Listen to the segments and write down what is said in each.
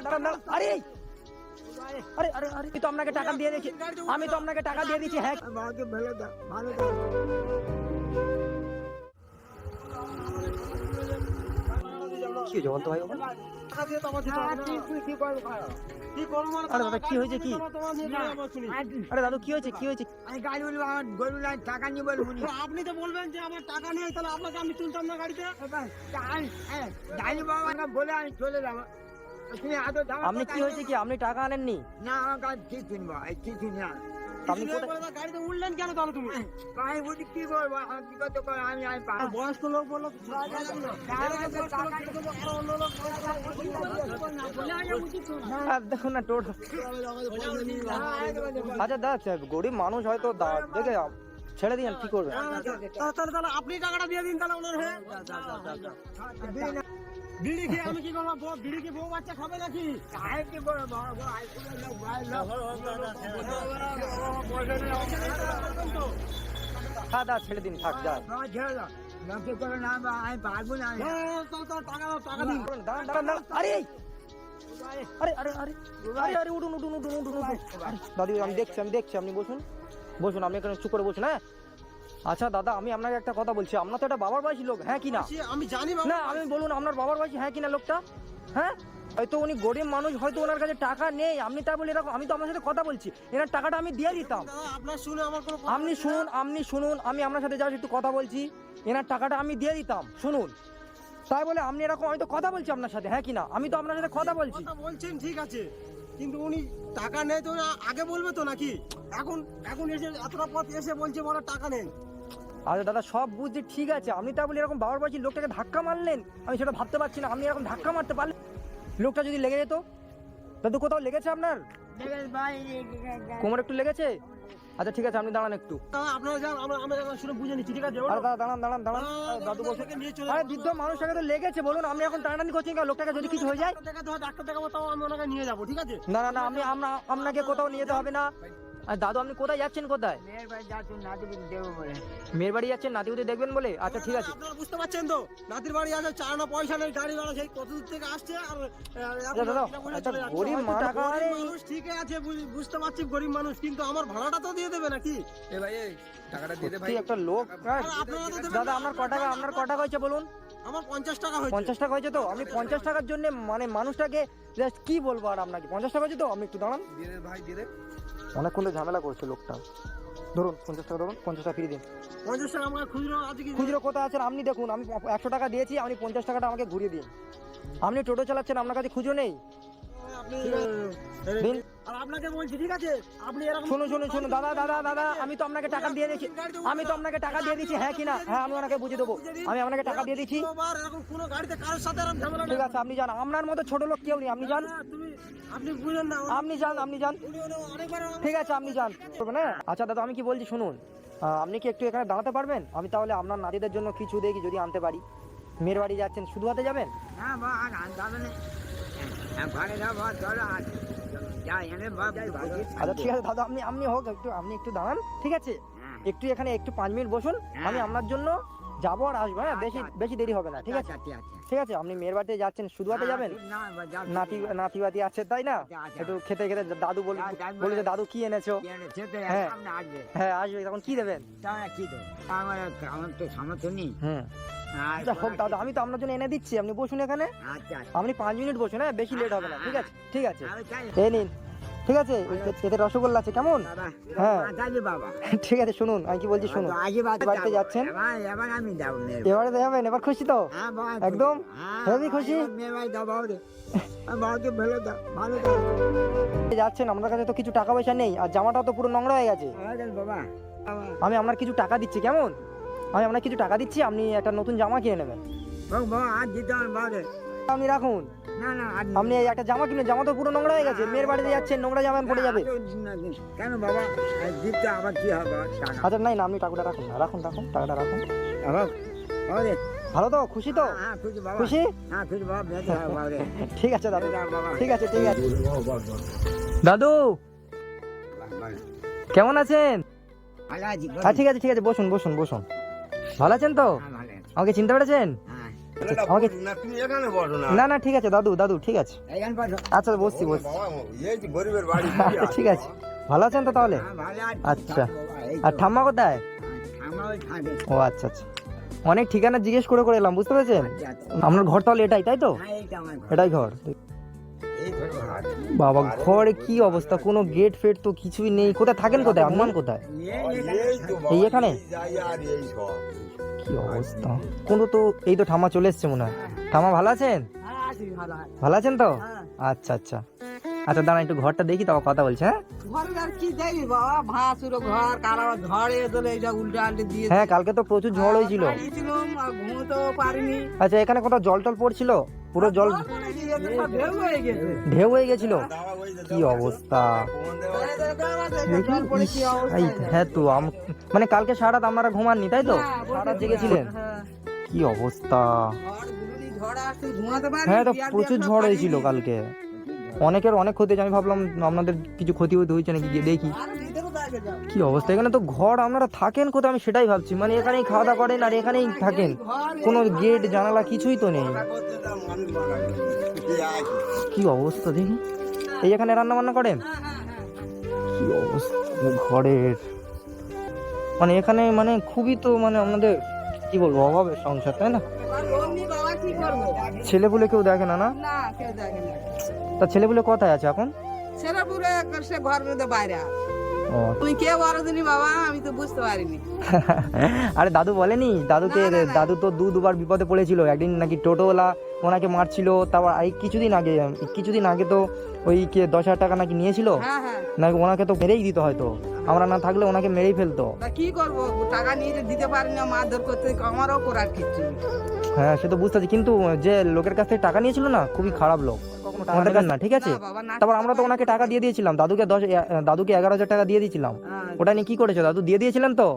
দাঁড়ান, দাঁড়ান। আরে আরে আরে আরে আমি তো আপনাকে টাকা দিয়ে দিয়েছি আমি তো আপনাকে টাকা দিয়ে দিয়েছি হ্যাঁ বাবাকে ভালো দাও ভালো দাও কি হয়েছে বলতো ভাই ওখানে? আরে দাদা কি হয়েছে কি আরে দাদু কি হয়েছে কি হয়েছে আমি গাড়ি বলব আমার গরু নাই টাকা নিয়ে বলব নি। আপনি তো বলবেন যে আমার টাকা নেই তাহলে আপনাকে আমি তুলতাম না গাড়িতে এবার টাকা- এ, গাড়ি বাবা আমাকে বলে আমি চলে যাব তুমি এত দাম আপনি কি হয়েছে কি? আপনি টাকা আনেননি? না আমার কি কিনবো না। আপনি গাড়িতে উঠলেন কেন তাহলে তুমি? আমি বলছি কি করব কি করতে পারব আমি আমি বয়স্ক লোক বলল তো টাকা নেই না। আর দেখুন না টোটো। আচ্ছা দাদা গরিব মানুষ হয়তো দেখে ছেড়ে দিন কি করবে? তাহলে তাহলে আপনি টাকাটা দিয়ে দিন তাহলে ওনার হয়ে। বিড়ি খেয়ে আমি কি করব বউ- বিড়ি কি বউ বাচ্চা খাবে নাকি আমি কি আমি। হ্যাঁ দাদা ছেড়ে দিন থাক যা ছেড়ে দাও। করে আমি আমি। হ্যাঁ, আমি দেখছি আমি দেখছি আপনি বসুন বসুন আপনি এখানে চুপ করে বসুন হ্যাঁ আচ্ছা দাদা আমি আপনাকে একটা কথা বলছি। আপনার তো একটা বাবার বয়সী লোক হ্যাঁ কি না? আমি জানি না আমি বলুন আপনার বাবার বয়সী হ্যাঁ কিনা লোকটা? হ্যাঁ? হয়তো উনি গরিব মানুষ হয়তো ওনার কাছে টাকা নেই। আপনি তাই বলে এরকম আমি তো আপনার সাথে কথা বলছি। এনার টাকাটা আমি দিয়ে দিতাম। কোনো আপনি শুনুন আপনি শুনুন আমি আপনার সাথে যাচ্ছি একটু কথা বলছি। এনার টাকাটা আমি দিয়ে দিতাম শুনুন। তাই বলে আপনি এরকম আমি তো কথা বলছি আপনার সাথে হ্যাঁ কিনা আমি তো আপনার সাথে কথা বলছি। বলছেন ঠিক আছে। কিন্তু উনি টাকা নেই তো আগে বলবে তো নাকি? এখন এখন এসে এতটা পথ এসে বলছে বড় টাকা নেই। আরে দাদা সব বুঝছি ঠিক আছে। আপনি তা বলে এরকম বাবার বয়সী লোকটাকে ধাক্কা মারলেন। আমি সেটা ভাবতে পারছি না আপনি এরকম ধাক্কা মারতে পারলেন। লোকটা যদি লেগে যেত? দাদু কোথাও লেগেছে আপনার? কোমর একটু লেগেছে? আচ্ছা ঠিক আছে আপনি দাঁড়ান একটু। আপনারা যান আমরা আমরা আমরা শুনে বুঝে নিচ্ছি ঠিক আছে আরে দাদা দাঁড়ান দাঁড়ান দাঁড়ান। দাদু আরে। বৃদ্ধ মানুষটাকে তো লেগেছে বলুন। আমি এখন টানাটানি করছেন কেন? লোকটাকে যদি কিছু হয়ে যায় ডাক্তার দেখাবো তাও আমি ওনাকে নিয়ে যাব ঠিক আছে? না না না আমি আমরা আপনাকে কোথাও নিয়ে যেতে হবে না। আর দাদু আপনি কোথায় যাচ্ছেন কোথায়? মেয়ের বাড়ি যাচ্ছি, নাতিকে দেবো বলে। মেয়ের বাড়ি যাচ্ছেন নাতিপুতি দেখবেন বলে? আচ্ছা ঠিক আছে। আপনারা বুঝতে পারছেন তো? নাতির বাড়ি আছে চার না পয়সা নেই গাড়ি ভাড়া সেই কত দূর থেকে আসছে আর দাদা, একটা গরিব মানুষ- গরিব মানুষ ঠিক আছে বুঝ- বুঝতে পারছি গরিব মানুষ কিন্তু আমার ভাড়াটা তো দিয়ে দেবে নাকি? সত্যি একটা লোক হ্যাঁ। আর আপনারা তো দেবেন দাদা না। আপনার ক টাকা আপনার ক টাকা হয়েছে বলুন? আমার পঞ্চাশ টাকা হয়েছে। পঞ্চাশ টাকা হয়েছে তো? আমি পঞ্চাশ টাকার জন্য মানে মানুষটাকে জাস্ট কি বলব আর আপনাকে? পঞ্চাশ টাকা তো আমি একটু দাঁড়ান। অনেকক্ষণ তো ঝামেলা করছে লোকটা। ধরুন পঞ্চাশ টাকা ধরুন পঞ্চাশ টাকা ফিরিয়ে দিন। পঞ্চাশ টাকা আমার খুচরো আছে কি? খুচরো কোথায় আছেন? আপনি দেখুন আমি একশো টাকা দিয়েছি আপনি পঞ্চাশ টাকাটা আমাকে ঘুরিয়ে দিন। আপনি টোটো চালাচ্ছেন আপনার কাছে খুচরো নেই? আপনি আপনাকে বলছি ঠিক আছে? আপনি এরকম শুনুন শুনুন শুনুন। দাদা দাদা দাদা আমি তো আপনাকে টাকা দিয়ে দিয়েছি। আমি তো আপনাকে টাকা দিয়ে দিয়েছি। হ্যাঁ কিনা হ্যাঁ আমি ওনাকে বুঝিয়ে দেবো। আমি আপনাকে টাকা দিয়ে এরকম কোনো গাড়িতে কারোর সাথে ঠিক আছে আপনি যান। আপনার মতো ছোট লোক কেউ নেই। আপনি যান। না, আপনি বুঝেন না। আপনি যান আপনি যান। ঠিক আছে আপনি যান। হ্যাঁ? আচ্ছা দাদা আমি কি বলছি শুনুন। আপনি কি একটু এখানে দাঁড়াতে পারবেন? আমি তাহলে আপনার নাতিদের জন্য কিছু দেখি যদি আনতে পারি। মেয়ের বাড়ি যাচ্ছেন শুধু হাতে যাবেন? না, না। হ্যাঁ, আচ্ছা ঠিক আছে দাদা আপনি আপনি হোক একটু আপনি একটু দাঁড়ান ঠিক আছে? হ্যাঁ। একটু এখানে একটু পাঁচ মিনিট বসুন আমি আপনার জন্য যাব আর আসব হ্যাঁ? বেশি বেশি দেরি হবে না ঠিক আছে? আচ্ছা, ঠিক আছে। আপনি মেয়ের বাড়িতে যাচ্ছেন শুধু হাতে যাবেন? নাতি নাতি বাতি আছে তাই না? আচ্ছা, আচ্ছা। একটু খেতে খেতে দাদু বলে আচ্ছা, যে দাদু কি এনেছো? হ্যাঁ। আসবে। হ্যাঁ আসবে তখন কি দেবেন? আমার তো সামর্থ্য নেই। আচ্ছা হোক দাদা আমি তো আপনার জন্য এনে দিচ্ছি আপনি বসুন এখানে। আচ্ছা আচ্ছা। আপনি পাঁচ মিনিট বসুন হ্যাঁ বেশি লেট হবে না ঠিক আছে ঠিক আছে। এই নিন ঠিক আছে এতে- রসগোল্লা আছে কেমন? হ্যাঁ। বাবা ঠিক আছে শুনুন আমি কি বলছি শুনুন। বাড়িতে যাচ্ছেন? এবার আমি এবারে খুশি তো? হ্যাঁ, একদম? হ্যাঁ, বাবা, খুশি? যাচ্ছেন আপনার কাছে তো কিছু টাকা পয়সা নেই আর জামাটাও তো পুরো নোংরা হয়ে গেছে। হয়ে আমি আপনার কিছু টাকা দিচ্ছি কেমন? আমি আপনার কিছু টাকা দিচ্ছি আপনি একটা নতুন জামা কিনে নেবেন। দিতে হবে বাবা। আপনি রাখুন। না না আপনি একটা জামা কিনে জামা তো পুরো নোংরা হয়ে গেছে মেয়ের বাড়িতে যাচ্ছেন নোংরা জামা পড়ে যাবে। কেন বাবা দিতে আবার কি হবে আচ্ছা নাই না আপনি টাকাটা রাখুন না রাখুন রাখুন টাকাটা রাখুন। ভালো তো? খুশি তো? হ্যাঁ খুশি হ্যাঁ। ঠিক আছে দাদু। ঠিক আছে ঠিক আছে। দাদু! কেমন আছেন। হ্যাঁ ঠিক আছে ঠিক আছে বসুন বসুন বসুন। ভালো আছেন তো? হ্যাঁ, ভালো আছি। আমাকে চিনতে পেরেছেন? হ্যাঁ। আমাকে না না। না না ঠিক আছে দাদু দাদু ঠিক আছে। আচ্ছা বসছি বসছি। বাবা এই যে গরিবের বাড়ি ঠিক আছে। ভালো আছেন তো তাহলে? হ্যাঁ, ভালো আছি। আচ্ছা। আর ঠাম্মা কোথায়। ও আচ্ছা আচ্ছা। অনেক ঠিকানা জিজ্ঞেস করে করে এলাম বুঝতে পেরেছেন? আচ্ছা, আচ্ছা। আপনার ঘর তাহলে এটাই তাই তো? হ্যাঁ। এটাই ঘর। বাবা ঘরে কি অবস্থা? কোনো গেট ফেট তো কিছুই নেই। কোথায় থাকেন কোথায়? অনুমান কোথায়? এই এখানে? কি অবস্থা? কোনো তো এই তো ঠামা চলে এসছে মনে হয়। ঠামা ভালো আছেন? হ্যাঁ, ভালো আছেন তো? হ্যাঁ। আচ্ছা আচ্ছা। আচ্ছা দাঁড়া একটু ঘরটা দেখি তাও কথা বলছে হ্যাঁ? ঘরে আর কি দেখবি? বাবা ভাসুর ঘর কার আবার ঝড়ে চলে এইসব উল্টা আল্টে দিয়ে হ্যাঁ কালকে তো প্রচুর ঝড় হয়েছিল। দাঁড়িয়েছিলাম আর ঘুমোতেও পারিনি। আচ্ছা এখানে কোথাও জল টল পড়ছিল? পুরো জল ঢেউ হয়ে গেছে। ঢেউ হয়ে গেছিল? কি অবস্থা? হ্যাঁ তো মানে কালকে সারা রাত আপনারা ঘুমাননি তাই তো? সারা রাত জেগেছিলেন? হ্যাঁ। কি অবস্থা? হ্যাঁ তো প্রচুর ঝড় হয়েছিল কালকে। অনেকের অনেক ক্ষতি হয়েছে। আমি ভাবলাম আপনাদের কিছু ক্ষতি হতে হয়েছে নাকি? গিয়ে দেখি। কি অবস্থা? এখানে তো ঘর আপনারা থাকেন কোথায়? আমি সেটাই ভাবছি। মানে এখানেই খাওয়া দাওয়া করেন আর এখানেই থাকেন। কোনো গেট জানালা কিছুই তো নেই। কি অবস্থা দেখি। এই এখানে রান্না বান্না করেন। কি অবস্থা ঘরের? মানে এখানে মানে খুবই তো মানে আমাদের কি বলব অভাবের সংসার তাই না? করব? ছেলেপুলে কেউ দেখে না না? না কেউ দেখে না। তা ছেলেপুলে কোথায় আছে এখন? ছেলেপুরে সে ঘর মধ্যে বাইরে তুমি কে বড় দিনি বাবা? আমি তো বুঝতে পারিনি। আরে দাদু বলেনি? দাদুকে। দাদু তো দু দুবার বিপদে পড়েছিল। একদিন নাকি টোটোওয়ালা ওনাকে মারছিল। তারপর এই কিছুদিন আগে কিছুদিন আগে তো ওই কে দশ হাজার টাকা নাকি নিয়েছিল? হ্যাঁ হ্যাঁ। নাকি ওনাকে তো মেরেই দিত হয়তো। আমরা না থাকলে ওনাকে মেরেই ফেলতো। তা কি করব? টাকা নিয়ে যে দিতে পারি না মারধর করতে আমারও করার কিছু হ্যাঁ সে তো বুঝতে পারছি। কিন্তু যে লোকের কাছ থেকে টাকা নিয়েছিল না খুবই খারাপ লোক। টাকা দেবেন না ঠিক আছে? তারপর আমরা তো ওনাকে টাকা দিয়ে দিয়েছিলাম দাদুকে দশ দাদুকে এগারো হাজার টাকা দিয়ে দিয়েছিলাম। হ্যাঁ, ওটা নিয়ে কি করেছ দাদু দিয়ে দিয়েছিলেন তো?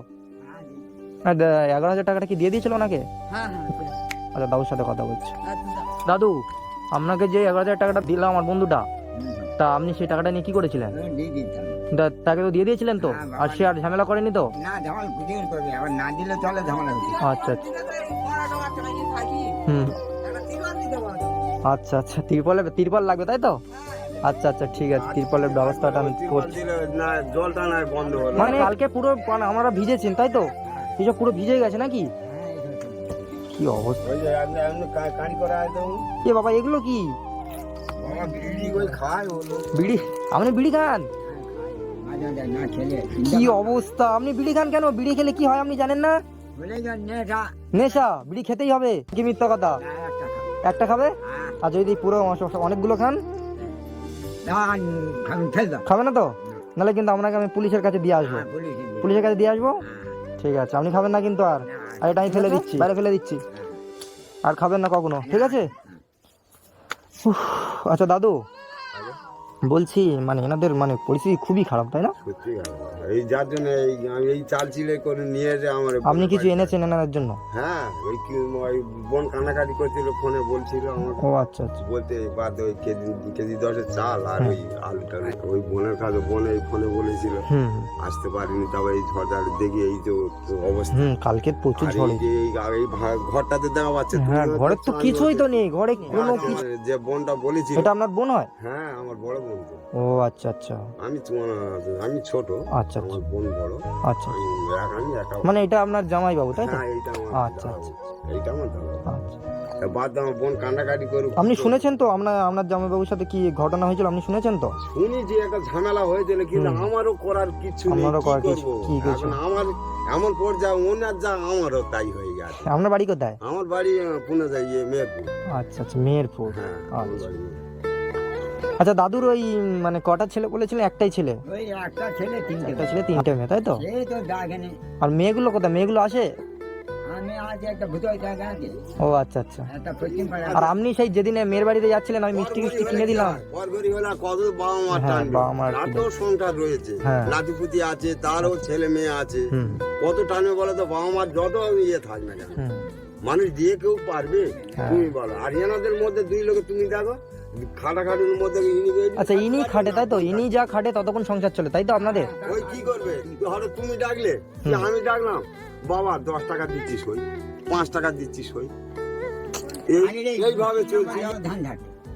হ্যাঁ, এগারো হাজার টাকাটা কি দিয়ে দিয়েছিল ওনাকে? হ্যাঁ হ্যাঁ আচ্ছা দাদুর সাথে কথা বলছি। আচ্ছা, দাদু। আপনাকে যে এগারো হাজার টাকাটা দিলাম আমার বন্ধুটা তা আপনি সেই টাকাটা নিয়ে কি করেছিলেন? তাকে তো দিয়ে দিয়েছিলেন তো? আর সে আর ঝামেলা করেনি তো? আচ্ছা আচ্ছা। হুম। আচ্ছা আচ্ছা তিরপলে তিরপল লাগবে তাই তো? আচ্ছা আচ্ছা ঠিক আছে তিরপলের ব্যবস্থাটা আমি করছি। না জলটা না বন্ধ হলো। মানে কালকে পুরো মানে আমরা ভিজেছেন তাই তো? এইসব পুরো ভিজে গেছে নাকি? কি অবস্থা? এ বাবা এগুলো কি? বাবা বিড়ি ওই খায় হলো বিড়ি? আপনি বিড়ি খান? কি অবস্থা? আপনি বিড়ি খান কেন? বিড়ি খেলে কি হয় আপনি জানেন না? নেশা। নেশা বিড়ি খেতেই হবে কি মিথ্যা কথা? একটা খাবে? হ্যাঁ, আর যদি পুরো অনেকগুলো খান? খাবে, না তো? নাহলে কিন্তু আপনাকে আমি পুলিশের কাছে দিয়ে আসব। হ্যাঁ। পুলিশের কাছে দিয়ে আসব? হ্যাঁ, ঠিক আছে আপনি খাবেন না কিন্তু আর। আর এটা আমি ফেলে দিচ্ছি বাইরে ফেলে দিচ্ছি। আর খাবেন না কখনো ঠিক আছে? আচ্ছা দাদু বলছি মানে এনাদের মানে পরিস্থিতি খুবই খারাপ তাই না? সত্যি এই যার জন্য এই আমি এই চাল চিলে করে নিয়ে যে আমার আপনি কিছু এনেছেন এনাদের জন্য? হ্যাঁ ওই কি ওই বোন কান্নাকাটি করছিল ফোনে বলছিল আমার। ও আচ্ছা আচ্ছা। বলতে বাদ ওই কেজি কেজি দশের চাল আর ওই আলুটা ওই বোনের কাছে বোন এই ফোনে বলেছিল আসতে পারিনি তারপর এই ঝড় দেখি এই তো তো অবস্থা। হুম কালকে প্রচুর ঝড় এই যে এই- ঘরটাতে দেখা পাচ্ছে হ্যাঁ ঘরে তো কিছুই তো নেই ঘরে কোনো কিছু যে বোনটা বলেছিল এটা আপনার বোন হয়? হ্যাঁ আমার বড় বোন। ও আচ্ছা আচ্ছা। আমি তোমার আমি ছোট আচ্ছা আচ্ছা। আমার বোন বড়। আচ্ছা। আমি একা মানে এটা আপনার জামাই বাবু তাই তো? এইটা আমার আচ্ছা, আচ্ছা। এইটা আমার দাদা আচ্ছা। বাদ দাও, আমার বোন কান্নাকাটি করুক। আপনি শুনেছেন তো আপনার আপনার জামাইবাবুর সাথে কি ঘটনা হয়েছিল আপনি শুনেছেন তো? শুনি যে একটা ঝামেলা হয়েছিল কিন্তু আমারও করার কিছু আমারও করার কিছু- কি কিছু? আমার এমন পর্যায়ে ওনার যা আমারও তাই হয়ে গেছে। আপনার বাড়ি কোথায়? আমার বাড়ি পুনে যাই মেহেরপুর। আচ্ছা আচ্ছা মেহেরপুর। হ্যাঁ আচ্ছা। আচ্ছা দাদুর ওই মানে কটা ছেলে বলেছিলেন একটাই ছেলে। ওই একটা ছেলে তিনটে একটা ছেলে তিনটে মেয়ে তাই তো? সেই তো জাগেনি আর মেয়েগুলো কোথায়? মেয়েগুলো আসে? আমি আজ একটা ভূতই জায়গা আছে ও আচ্ছা আচ্ছা। একটা পশ্চিম পাড়া আর আপনি সেই যেদিনে মেয়ের বাড়িতে যাচ্ছিলেন আমি মিষ্টি মিষ্টি কিনে দিলাম। ঘরঘরি হলে কত বাবা মার টান টানবে বাবা মার তার তো সংসার রয়েছে। হ্যাঁ। নাতিপুতি আছে তারও ছেলে মেয়ে আছে। কত টানবে বলো তো বাবা মার যত ইয়ে থাকবে না মানুষ দিয়ে কেউ পারবে? হ্যাঁ। তুমি বলো। আর এনাদের মধ্যে দুই লোকে তুমি দেখো। খাটাখাটির মধ্যে ইনি আচ্ছা ইনি খাটে তাই তো? ইনি যা খাটে ততক্ষণ সংসার চলে তাই তো আপনাদের? ওই কি করবে? ধরো তুমি ডাকলে আমি ডাকলাম বাবা দশ টাকা দিচ্ছি সই পাঁচ টাকা দিচ্ছি সই এই- আগে এই- এইভাবে চলছে।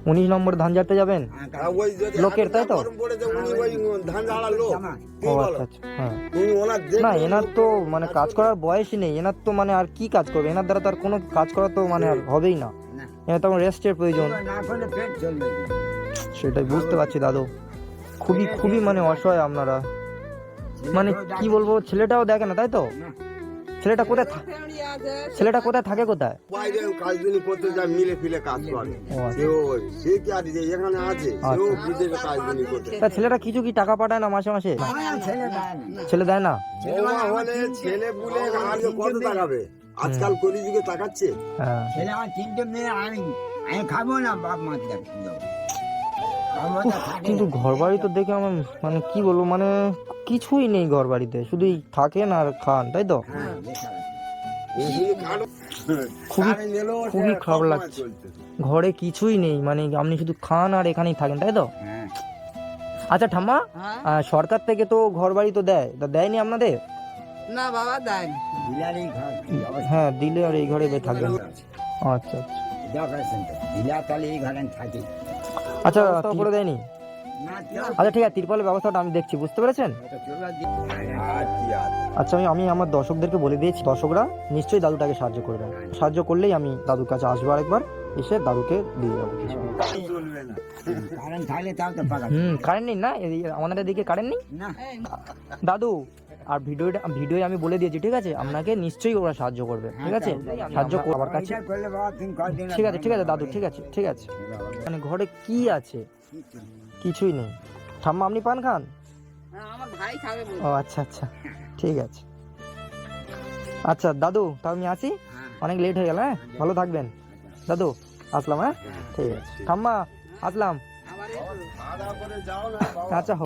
উনিশ নম্বর ধান ঝাড়তে যাবেন? হ্যাঁ, ওই লোকের, তাই তো? ওই। ও আচ্ছা আচ্ছা হ্যাঁ। না এনার তো মানে কাজ করার বয়সই নেই। এনার তো মানে আর কি কাজ করবে? এনার দ্বারা তো আর কোনো কাজ করা তো মানে আর হবেই না। তখন রেস্টের প্রয়োজন। সেটাই বুঝতে পারছি দাদু। খুবই খুবই মানে অসহায় আপনারা। মানে কি বলব ছেলেটাও দেখে না তাই তো? ছেলেটা কোথায় ছেলেটা কোথায় থাকে কোথায়? বাইরে কাজ করতে যায় মিলে ফিলে কাজ করে। ও আচ্ছা। সেও সে কি আর যে এখানে আছে? সেও বিদেশে কাজ করতে তা ছেলেটা কিছু কি টাকা পাঠায় না মাসে মাসে? ছেলে দেয় না। ছেলে দেয় না? বৌমা হলে ছেলে বুলে আর কত টাকাবে আজকাল কলি যুগে তাকাচ্ছে। হ্যাঁ। ছেলে আমার তিনটে মেয়ে আমি আমি খাব না বাপ মা কিন্তু ঘর বাড়ি তো দেখে আমার মানে কি বলব মানে কিছুই নেই ঘর বাড়িতে শুধুই থাকেন আর খান তাই তো? হ্যাঁ। খুবই খুবই খারাপ লাগছে। ঘরে কিছুই নেই মানে আপনি শুধু খান আর এখানেই থাকেন তাই তো? হ্যাঁ। আচ্ছা ঠাম্মা হ্যাঁ? সরকার থেকে তো ঘর বাড়ি তো দেয় তা দেয়নি আপনাদের? না বাবা অবস্থা? হ্যাঁ দিলে আর এই ঘরে থাকবেন আচ্ছা আচ্ছা দেখাচ্ছেন তো বিলার তাহলে এই ঘরে থাকি। আচ্ছা ব্যবস্থা করে দেয়নি? আচ্ছা ঠিক আছে তিরপলের ব্যবস্থাটা আমি দেখছি বুঝতে পেরেছেন? আচ্ছা আমি আমি আমার দর্শকদেরকে বলে দিয়েছি দর্শকরা নিশ্চয়ই দাদুটাকে সাহায্য করবেন সাহায্য করলেই আমি দাদুর কাছে আসব আরেকবার এসে দাদুকে দিয়ে যাব কিছু। চলবে না। কারেন্ট নেই না? এই- আমাদের দিকে কারেন্ট নেই? দাদু আর ভিডিওটা ভিডিও আমি বলে দিয়েছি ঠিক আছে? আপনাকে নিশ্চয়ই ওরা সাহায্য করবে ঠিক আছে? সাহায্য আমার কাছে ঠিক আছে ঠিক আছে দাদু ঠিক আছে ঠিক আছে। মানে ঘরে কি আছে? কিছুই নেই। ঠাম্মা আপনি পান খান? হ্যাঁ, আমার ভাই খাবে বলছে। ও আচ্ছা আচ্ছা। ঠিক আছে। আচ্ছা দাদু তা আমি আসি? অনেক লেট হয়ে গেল হ্যাঁ? ভালো থাকবেন। দাদু আসলাম হ্যাঁ? ঠিক আছে। ঠাম্মা আসলাম। আচ্ছা হোক।